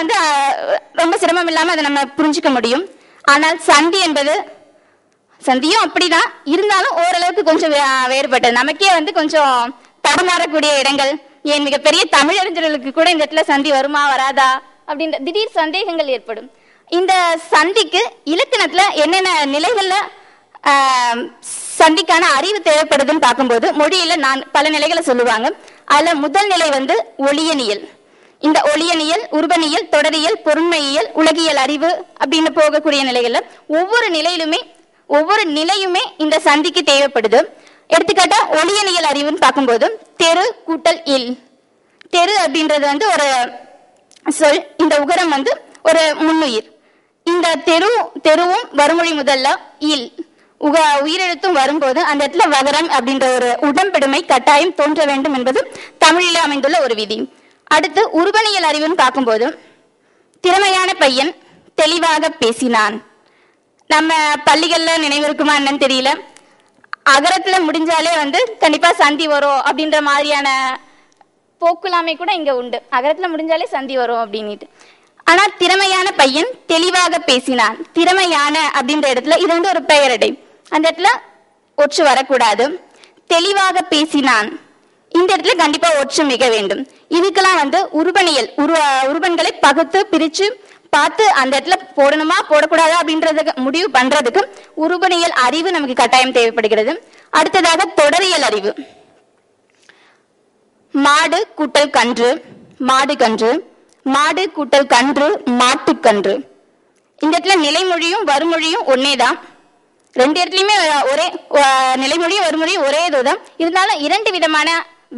வந்து ரொம்ப சிரமம் இல்லாம அதை நம்ம புரிஞ்சுக்க முடியும். ஆனால் சந்தி என்பது சந்தியும் அப்படிதான். இருந்தாலும் ஓரளவுக்கு கொஞ்சம் வேறுபட்டது. நமக்கே வந்து கொஞ்சம் தடுமாறக்கூடிய இடங்கள். ஏன் மிகப்பெரிய தமிழறிஞர்களுக்கு கூட இந்த இடத்துல சந்தி வருமா வராதா? அப்படின்ற திடீர் சந்தேகங்கள் ஏற்படும். இந்த சந்திக்கு இலக்கணத்துல என்னென்ன நிலைகள்ல சந்திக்கான அறிவு தேவைப்படுதுன்னு பார்க்கும்போது மொழியில நான் பல நிலைகளை சொல்லுவாங்க. அதுல முதல் நிலை வந்து ஒளியனியல் இந்த ஒளியனியல் உருவனியல் தொடரியல் பொருண்மையியல் உலகியல் அறிவு அப்படின்னு போகக்கூடிய நிலைகள்ல ஒவ்வொரு நிலையிலுமே ஒவ்வொரு நிலையுமே இந்த சந்திக்கு தேவைப்படுது. எடுத்துக்காட்டா ஒளியனியல் அறிவுன்னு பார்க்கும்போது தெரு கூட்டல் இல். தெரு அப்படின்றது வந்து ஒரு சொல் இந்த உகரம் வந்து ஒரு முன்னுயிர். இந்த தெரு தெருவும் வறுமொழி முதல்ல இல். உக உயிரெழுத்தும் வரும்போது அந்த இடத்துல வகரம் அப்படின்ற ஒரு உடம்பெடுமை கட்டாயம் தோன்ற வேண்டும் என்பது தமிழிலே அமைந்துள்ள ஒரு விதி. அடுத்து உருவனியல் அறிவுன்னு பார்க்கும்போது திறமையான பையன் தெளிவாக பேசினான். நம்ம பள்ளிகள்ல நினைவிருக்குமா என்னன்னு தெரியல. அகரத்துல முடிஞ்சாலே வந்து கண்டிப்பா சந்தி வரும் அப்படின்ற மாதிரியான போக்குலாமை கூட இங்க உண்டு. அகரத்துல முடிஞ்சாலே சந்தி வரும் அப்படின்னுட்டு. ஆனா திறமையான பையன் தெளிவாக பேசினான். திறமையான அப்படின்ற இடத்துல இது வந்து ஒரு பெயரடை அந்த இடத்துல ஒற்று வரக்கூடாது. தெளிவாக பேசினான். இந்த இடத்துல கண்டிப்பா ஒற்று மிக வேண்டும். இதுக்கெல்லாம் வந்து உருபணியல் உரு உருபன்களை பகுத்து பிரிச்சு பார்த்து அந்த இடத்துல போடணுமா போடக்கூடாதா அப்படின்றதுக்கு முடிவு பண்றதுக்கு உருபணியல் அறிவு நமக்கு கட்டாயம் தேவைப்படுகிறது. அடுத்ததாக தொடரியல் அறிவு. மாடு கூட்டல் கன்று மாடு கன்று. மாடு கூட்டல் கன்று மாட்டுக்கன்று இந்த இடத்துல நிலைமொழியும் வறுமொழியும் ஒன்னேதான் ரெண்டு இடத்துலயுமே ஒரே நிலைமொழியும் வறுமொழியும் ஒரே இதுதான். இருந்தாலும் இரண்டு விதமான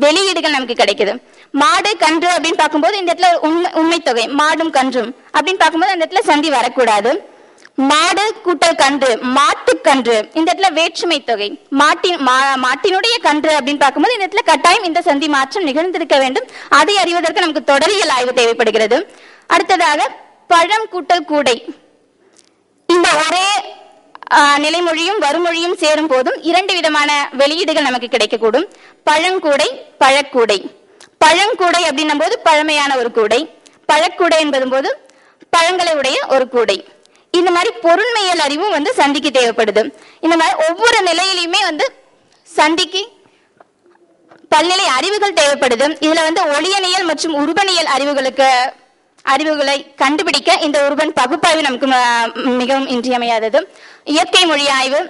வெளியீடுகள் நமக்கு கிடைக்குது. மாடு கன்று அப்படின்னு பார்க்கும்போது இந்த இடத்துல உண்மை உண்மை தொகை மாடும் கன்றும் அப்படின்னு பார்க்கும்போது அந்த இடத்துல சந்தி வரக்கூடாது. மாடு கூட்டல் கன்று மாட்டுக்கன்று இந்த இடத்துல வேற்றுமை தொகை மாட்டின் மா- மாட்டினுடைய கன்று அப்படின்னு பார்க்கும்போது இந்த இடத்துல கட்டாயம் இந்த சந்தி மாற்றம் நிகழ்ந்திருக்க வேண்டும். அதை அறிவதற்கு நமக்கு தொடரியல் ஆய்வு தேவைப்படுகிறது. அடுத்ததாக பழம் கூட்டல் கூடை. இந்த ஒரே நிலைமொழியும் வறுமொழியும் சேரும் போதும் இரண்டு விதமான வெளியீடுகள் நமக்கு கிடைக்கக்கூடும். பழங்கூடை பழக்கூடை. பழங்கூடை அப்படின்னும் போது பழமையான ஒரு கூடை பழக்கூடை என்பதும் போது பழங்களை உடைய ஒரு கூடை. இந்த மாதிரி பொருண்மையல் அறிவும் வந்து சந்திக்கு தேவைப்படுது. இந்த மாதிரி ஒவ்வொரு நிலையிலையுமே வந்து சந்திக்கு பல்நிலை அறிவுகள் தேவைப்படுது. இதுல வந்து ஒளியனியல் மற்றும் உருபனியல் அறிவுகளுக்கு அறிவுகளை கண்டுபிடிக்க இந்த உருவன் பகுப்பாய்வு நமக்கு மிகவும் இன்றியமையாதது. இயற்கை மொழி ஆய்வு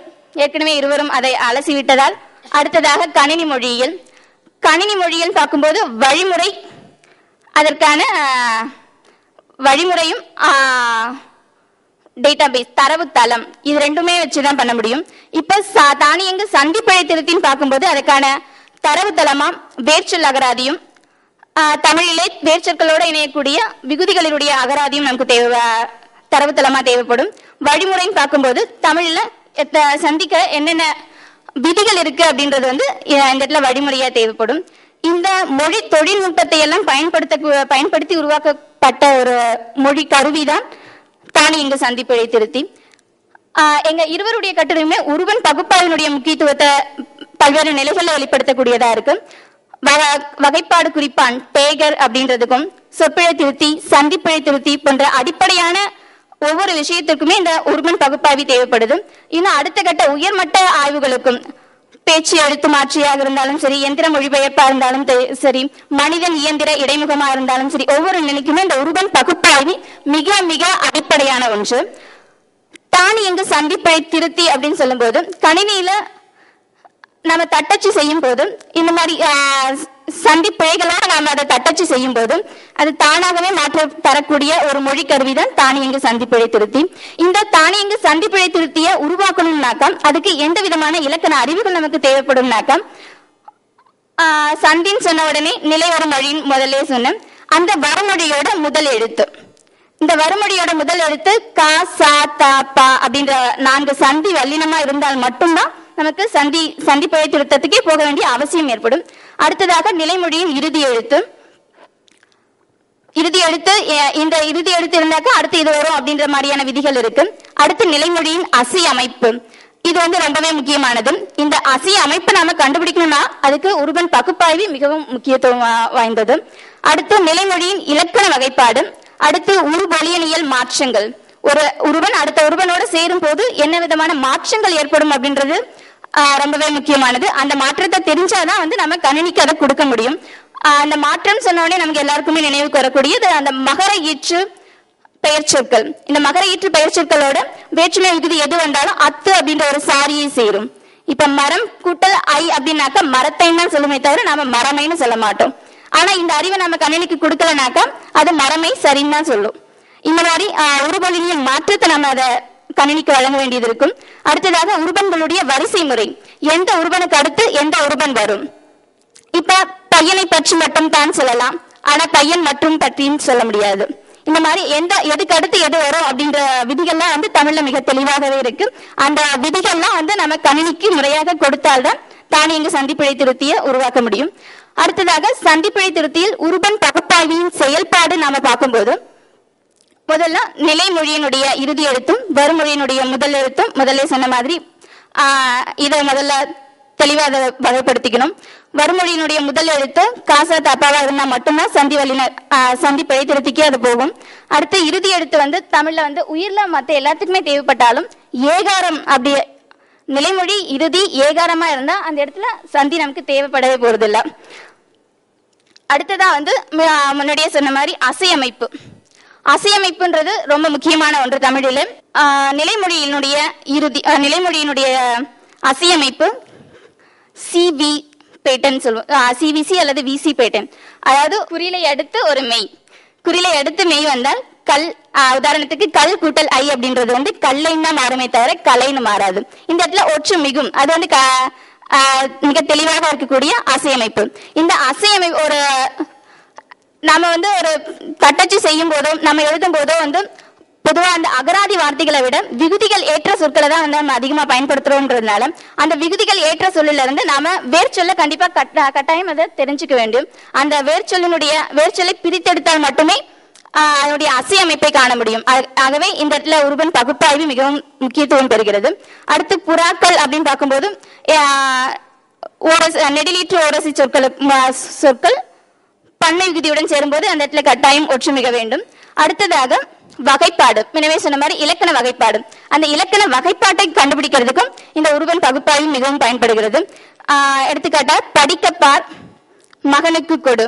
ஏற்கனவே இருவரும் அதை அலசிவிட்டதால் அடுத்ததாக கணினி மொழியில் கணினி மொழியில் பார்க்கும்போது வழிமுறை அதற்கான வழிமுறையும் டேட்டாபேஸ் தரவு தளம் இது ரெண்டுமே வச்சுதான் பண்ண முடியும். இப்ப தானியங்கு சந்தி திருத்தின்னு பார்க்கும்போது அதுக்கான தரவு தளமா வேர்ச்சொல் அகராதியும் தமிழிலே வேர்ச்சொற்களோட இணையக்கூடிய விகுதிகளினுடைய அகராதியும் நமக்கு தேவை தரவு தளமா தேவைப்படும். வழிமுறைன்னு பார்க்கும்போது தமிழில் சந்திக்க என்னென்ன விதிகள் இருக்கு அப்படின்றது வந்து இந்த இடத்துல வழிமுறையா தேவைப்படும். இந்த மொழி தொழில்நுட்பத்தை எல்லாம் பயன்படுத்த பயன்படுத்தி உருவாக்கப்பட்ட ஒரு மொழி கருவிதான் தானியங்கு சந்திப்பிழை திருத்தி எங்க இருவருடைய கட்டுரையுமே உருவன் பகுப்பாய்வினுடைய முக்கியத்துவத்தை பல்வேறு நிலைகளில் வெளிப்படுத்தக்கூடியதா இருக்கு. வகைப்பாடு குறிப்பான் டேகர் அப்படின்றதுக்கும் சொற்பிழை திருத்தி சந்திப்பிழை திருத்தி போன்ற அடிப்படையான ஒவ்வொரு விஷயத்திற்குமே இந்த உருவன் பகுப்பாய்வு தேவைப்படுது. இன்னும் அடுத்த கட்ட உயர்மட்ட ஆய்வுகளுக்கும் பேச்சு எழுத்து மாற்றியாக இருந்தாலும் சரி எந்திர மொழிபெயர்ப்பா இருந்தாலும் சரி மனிதன் இயந்திர இடைமுகமா இருந்தாலும் சரி ஒவ்வொரு நிலைக்குமே இந்த உருவன் பகுப்பாய்வு மிக மிக அடிப்படையான ஒன்று. தானியங்கு சந்திப்பை திருத்தி அப்படின்னு சொல்லும்போது கணினியில நம்ம தட்டச்சு செய்யும் போது இந்த மாதிரி ஆஹ், சந்தி பிழைகளாக நாம் அதை தட்டச்சு செய்யும் போது அது தானாகவே மாற்ற தரக்கூடிய ஒரு மொழி கருவி தான் தானியங்கு சந்திப்பிழை திருத்தி. இந்த தானியங்கு சந்திப்பிழை திருத்திய உருவாக்கணும்னாக்கா அதுக்கு எந்த விதமான இலக்கண அறிவுகள் நமக்கு தேவைப்படும்னாக்கா ஆஹ், சந்தின்னு சொன்ன உடனே நிலை மொழின்னு முதல்ல சொன்னேன். அந்த வரமொழியோட முதல் எழுத்து. இந்த வரமொழியோட முதல் எழுத்து கா சா தா ப அப்படின்ற நான்கு சந்தி வல்லினமா இருந்தால் மட்டும்தான் நமக்கு சந்தி சந்தி திருத்தத்துக்கே போக வேண்டிய அவசியம் ஏற்படும். அடுத்ததாக நிலைமொழியின் இறுதி எழுத்து. இறுதி எழுத்து இந்த இறுதி எழுத்து இருந்தாக்கா அடுத்து இது வரும் அப்படின்ற மாதிரியான விதிகள் இருக்கு. அடுத்து நிலைமொழியின் அசி அமைப்பு. இது வந்து ரொம்பவே முக்கியமானது. இந்த அசி அமைப்பு நாம கண்டுபிடிக்கணும்னா அதுக்கு உருவன் பகுப்பாய்வு மிகவும் முக்கியத்துவம் வாய்ந்தது. அடுத்து நிலைமொழியின் இலக்கண வகைப்பாடு. அடுத்து உருபொலியனியல் மாற்றங்கள். ஒரு உருவன் அடுத்த உருவனோட சேரும் போது என்ன விதமான மாற்றங்கள் ஏற்படும் அப்படின்றது ரொம்பவே முக்கியமானது. அந்த மாற்றத்தை தெரிஞ்சாதான் வந்து நம்ம கணினிக்கு அதை கொடுக்க முடியும். அந்த மாற்றம் சொன்னோடனே நமக்கு எல்லாருக்குமே நினைவுக்கு வரக்கூடியது அந்த மகர ஈற்று பெயர் சொற்கள். இந்த மகர ஈற்று பெயர் சொற்களோட வேற்றுமை விகுதி எது வந்தாலும் அத்து அப்படின்ற ஒரு சாரியை சேரும். இப்ப மரம் கூட்டல் ஐ அப்படின்னாக்கா மரத்தைன்னு தான் சொல்லுமே தவிர நாம மரமைன்னு சொல்ல மாட்டோம். ஆனா இந்த அறிவை நம்ம கணினிக்கு கொடுக்கலனாக்கா அது மரமை சரின்னு தான் சொல்லும். இந்த மாதிரி ஆஹ், மாற்றத்தை நம்ம அதை கணினிக்கு வழங்க வேண்டியது இருக்கும் அடுத்ததாக உருபன்களுடைய வரிசை முறை. எந்த உருபனுக்கு அடுத்து எந்த உருபன் வரும்? இப்ப பையனை பற்றி மட்டும் தான் சொல்லலாம். ஆனா பையன் மற்றும் பற்றின்னு சொல்ல முடியாது. இந்த மாதிரி எந்த எதுக்கு அடுத்து எது வரும் அப்படின்ற விதிகள்லாம் வந்து தமிழ்ல மிக தெளிவாகவே இருக்கு. அந்த விதிகள்லாம் வந்து நம்ம கணினிக்கு முறையாக கொடுத்தால்தான் தானியங்கு சந்திப்பிழை திருத்திய உருவாக்க முடியும். அடுத்ததாக சந்திப்பிழை திருத்தியில் உருபன் பகுப்பாய்வின் செயல்பாடு நாம பார்க்கும்போது முதல்ல நிலைமொழியினுடைய இறுதி எழுத்தும் வறுமொழியினுடைய முதல் எழுத்தும் முதல்ல சொன்ன மாதிரி இதை முதல்ல தெளிவாக அதை வகைப்படுத்திக்கணும். வறுமொழியினுடைய முதல் எழுத்து காசா தப்பாவா இருந்தா மட்டும்தான் சந்தி வல்லினர் சந்தி பிழைத்திருத்திக்கே அது போகும். அடுத்து இறுதி எழுத்து வந்து தமிழ்ல வந்து உயிர்ல மத்த எல்லாத்துக்குமே தேவைப்பட்டாலும் ஏகாரம் அப்படி நிலைமொழி இறுதி ஏகாரமா இருந்தா அந்த இடத்துல சந்தி நமக்கு தேவைப்படவே போறதில்ல. அடுத்ததா வந்து முன்னாடியே சொன்ன மாதிரி அசையமைப்பு. அசையமைப்புன்றது ரொம்ப முக்கியமான ஒன்று தமிழில். நிலைமொழியினுடைய இறுதி நிலைமொழியினுடைய அசையமைப்பு சிவி பேட்டன் சொல்லுவோம் சிவிசி அல்லது விசி பேட்டன் அதாவது குறிலை அடுத்து ஒரு மெய். குறிலை அடுத்து மெய் வந்தால் கல் உதாரணத்துக்கு கல் கூட்டல் ஐ அப்படின்றது வந்து கல்லைன்னு தான் மாறுமே தவிர கலைன்னு மாறாது. இந்த இடத்துல ஒற்று மிகும். அது வந்து க- மிக தெளிவாக இருக்கக்கூடிய அசையமைப்பு. இந்த அசையமை ஒரு நம்ம வந்து ஒரு தட்டச்சு செய்யும் போதும் நம்ம எழுதும் போதோ வந்து பொதுவா அந்த அகராதி வார்த்தைகளை விட விகுதிகள் ஏற்ற சொற்களை தான் வந்து நம்ம அதிகமா பயன்படுத்துறோம்ன்றதுனால அந்த விகுதிகள் ஏற்ற சொல்லிலிருந்து இருந்து நாம கண்டிப்பாக கண்டிப்பா கட்ட- கட்டாயம் அதை தெரிஞ்சுக்க வேண்டும். அந்த வேர்ச்சொல்லினுடைய வேர்ச்சொல்லை பிரித்தெடுத்தால் மட்டுமே அதனுடைய அசையமைப்பை காண முடியும். ஆகவே இந்த இடத்துல உருவன் பகுப்பாய்வு மிகவும் முக்கியத்துவம் பெறுகிறது. அடுத்து புறாக்கள் அப்படின்னு பார்க்கும்போது ஓரசி நெடிலீற்று ஓரசி சொற்கள் சொற்கள் பன்மை விகுதியுடன் சேரும்போது அந்த இடத்துல கட்டாயம் ஒற்றுமிக வேண்டும். அடுத்ததாக வகைப்பாடு. எனவே சொன்ன மாதிரி இலக்கண வகைப்பாடு. அந்த இலக்கண வகைப்பாட்டை கண்டுபிடிக்கிறதுக்கும் இந்த உருவன் பகுப்பாய்வு மிகவும் பயன்படுகிறது. ஆஹ் எடுத்துக்காட்டா படிக்கப்பார் மகனுக்கு கொடு.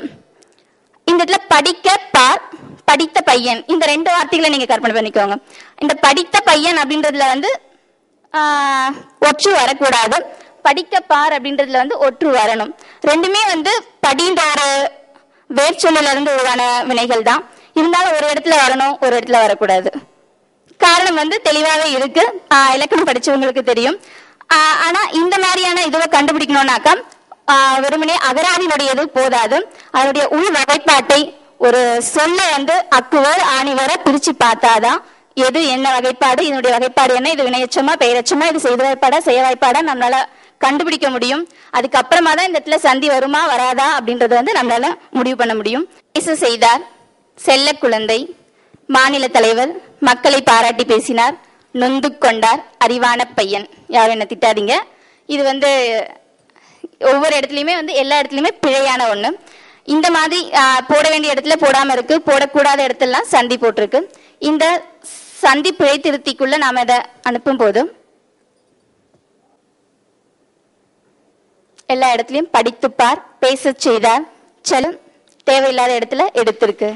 இந்த இடத்துல படிக்க பார் படித்த பையன். இந்த ரெண்டு வார்த்தைகளை நீங்க கற்பனை பண்ணிக்கோங்க. இந்த படித்த பையன் அப்படின்றதுல வந்து ஒற்று வரக்கூடாது. படிக்க பார் அப்படின்றதுல வந்து ஒற்று வரணும். ரெண்டுமே வந்து படின்ற ஒரு வேர்ச்சொல்லிலிருந்து உருவான வினைகள் தான் இருந்தாலும் ஒரு இடத்துல வரணும் ஒரு இடத்துல வரக்கூடாது. காரணம் வந்து தெளிவாகவே இருக்கு. இலக்கணம் படிச்சவங்களுக்கு தெரியும். ஆனா இந்த மாதிரியான இதுவை கண்டுபிடிக்கணும்னாக்கா வெறுமனே அகராதினுடையது போதாது. அதனுடைய உள் வகைப்பாட்டை ஒரு சொல்ல வந்து அக்குவர் ஆணிவர பிரிச்சு பார்த்தாதான் எது என்ன வகைப்பாடு இதனுடைய வகைப்பாடு என்ன இது வினையச்சமா பெயரச்சமா இது செய்த வாய்ப்பாடா செய்ய வாய்ப்பாடா நம்மளால கண்டுபிடிக்க முடியும். அதுக்கப்புறமா தான் இந்த இடத்துல சந்தி வருமா வராதா அப்படின்றத வந்து நம்மளால முடிவு பண்ண முடியும். இசு செய்தார். செல்ல குழந்தை மாநில தலைவர் மக்களை பாராட்டி பேசினார். நொந்து கொண்டார். அறிவான பையன். யாரும் என்ன திட்டாதீங்க. இது வந்து ஒவ்வொரு இடத்துலையுமே வந்து எல்லா இடத்துலையுமே பிழையான ஒண்ணு. இந்த மாதிரி போட வேண்டிய இடத்துல போடாம இருக்கு. போடக்கூடாத இடத்துலலாம் சந்தி போட்டிருக்கு. இந்த சந்தி பிழை திருத்திக்குள்ள நாம இதை அனுப்பும் போதும் எல்லா இடத்துலையும் படித்துப்பார் பேச செய்தார். செல்லும் தேவையில்லாத இடத்துல எடுத்திருக்கு.